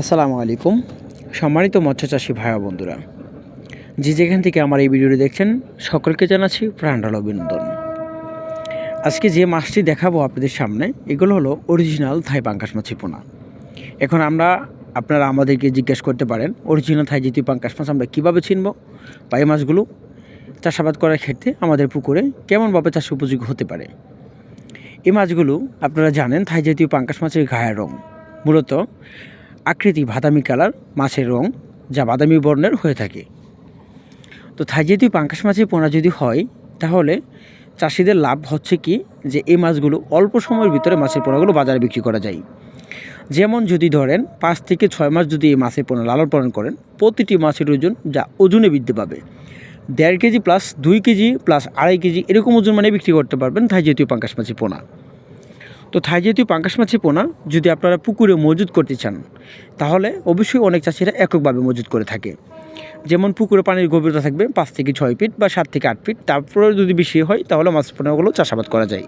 আসসালামু আলাইকুম। সম্মানিত মৎস্য চাষী ভাই বন্ধুরা, যে যেখান থেকে আমার এই ভিডিওটি দেখছেন, সকলকে জানাচ্ছি প্রাণডাল অভিনন্দন। আজকে যে মাছটি দেখাবো আপনাদের সামনে, এগুলো হলো অরিজিনাল থাই পাঙ্কাশ মাছি পোনা এখন আমরা, আপনারা আমাদেরকে জিজ্ঞেস করতে পারেন অরিজিনাল থাই জাতীয় পাঙ্কাশ মাছ আমরা কীভাবে চিনব বা মাছগুলো চাষাবাদ করার ক্ষেত্রে আমাদের পুকুরে কেমনভাবে চাষ উপযোগী হতে পারে। এই মাছগুলো আপনারা জানেন, থাই জাতীয় পাঙ্কাশ মাছের ঘায়ের রং। মূলত আকৃতি কালার, মাছের রং, যা বাদামি বর্ণের হয়ে থাকে। তো থাই জাতীয় পাঙ্কাশ মাছের পোনা যদি হয়, তাহলে চাষিদের লাভ হচ্ছে কি? যে এই মাছগুলো অল্প সময়ের ভিতরে মাছের পোনাগুলো বাজারে বিক্রি করা যায়। যেমন যদি ধরেন, পাঁচ থেকে ছয় মাস যদি এই মাছের পোনা লালন পালন করেন, প্রতিটি মাছের ওজন যা ওজনে বৃদ্ধি পাবে। দেড় কেজি প্লাস দুই কেজি প্লাস আড়াই কেজি এরকম ওজন মানে বিক্রি করতে পারবেন থাই জাতীয় পাঙ্কাশ মাছের পোনা। তো থাই জাতীয় পাঙ্কাশ মাছের পোনা যদি আপনারা পুকুরে মজুদ করতে চান, তাহলে অবশ্যই অনেক চাষিরা এককভাবে মজুদ করে থাকে। যেমন পুকুরে পানির গভীরতা থাকবে পাঁচ থেকে ছয় ফিট বা সাত থেকে আট ফিট, তারপরে যদি বেশি হয়, তাহলে মাছ পোনাগুলো চাষাবাদ করা যায়।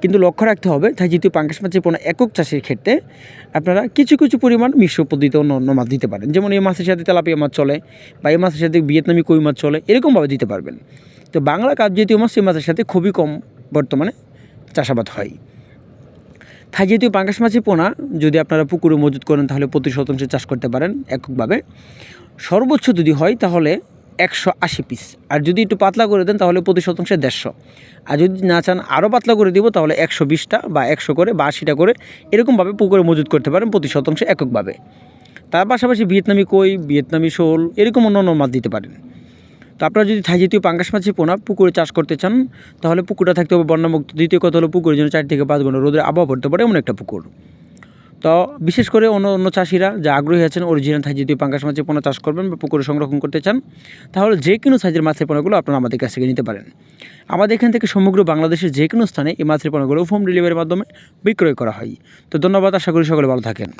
কিন্তু লক্ষ্য রাখতে হবে, থাই জাতীয় পাঙ্কাশ মাছের পোনা একক চাষের ক্ষেত্রে আপনারা কিছু কিছু পরিমাণ মিশ্র পদ্ধতিতে অন্য অন্য মাছ দিতে পারেন। যেমন এই মাছের সাথে তেলাপিয়া মাছ চলে বা এই মাছের সাথে ভিয়েতনামি কই মাছ চলে, এরকমভাবে দিতে পারবেন। তো বাংলা কাপ জাতীয় মাছ এই মাছের সাথে খুবই কম বর্তমানে চাষাবাদ হয়। থাই জাতীয় পাঙ্কাশ মাছের পোনা, যদি আপনারা পুকুরে মজুত করেন তাহলে প্রতি শতাংশে চাষ করতে পারেন এককভাবে। সর্বোচ্চ যদি হয় তাহলে একশো আশি পিস আর যদি একটু পাতলা করে দেন তাহলে প্রতি শতাংশে দেড়শো। আর যদি না চান আরও পাতলা করে দিব তাহলে একশো বিশটা বা একশো করে বা আশিটা করে এরকমভাবে পুকুরে মজুত করতে পারেন প্রতি শতাংশে এককভাবে। তার পাশাপাশি ভিয়েতনামি কই, ভিয়েতনামি শোল, এরকম অন্য অন্য মাছ দিতে পারেন। তো আপনারা যদি থাই জাতীয় পাঙ্কাশ মাছের পোনা পুকুরে চাষ করতে চান, তাহলে পুকুরটা থাকতে হবে বন্যামুক্ত। দ্বিতীয় কথা হলো পুকুরের জন্য চার থেকে পাঁচ ঘণ্টা রোদের আবহাওয়া পড়তে পারে এমন একটা পুকুর। তো বিশেষ করে অন্য অন্য চাষিরা যা আগ্রহী আছেন অরিজিনাল থাই জাতীয় পাঙ্কাশ মাছের পোনা চাষ করবেন বা পুকুরে সংরক্ষণ করতে চান, তাহলে যে কোনো সাইজের মাছের পোনাগুলো আপনারা আমাদের কাছ থেকে নিতে পারেন। আমাদের এখান থেকে সমগ্র বাংলাদেশের যে কোনো স্থানে এই মাছের পোনাগুলো হোম ডেলিভারির মাধ্যমে বিক্রয় করা হয়। তো ধন্যবাদ, আশা করি সকলে ভালো থাকেন।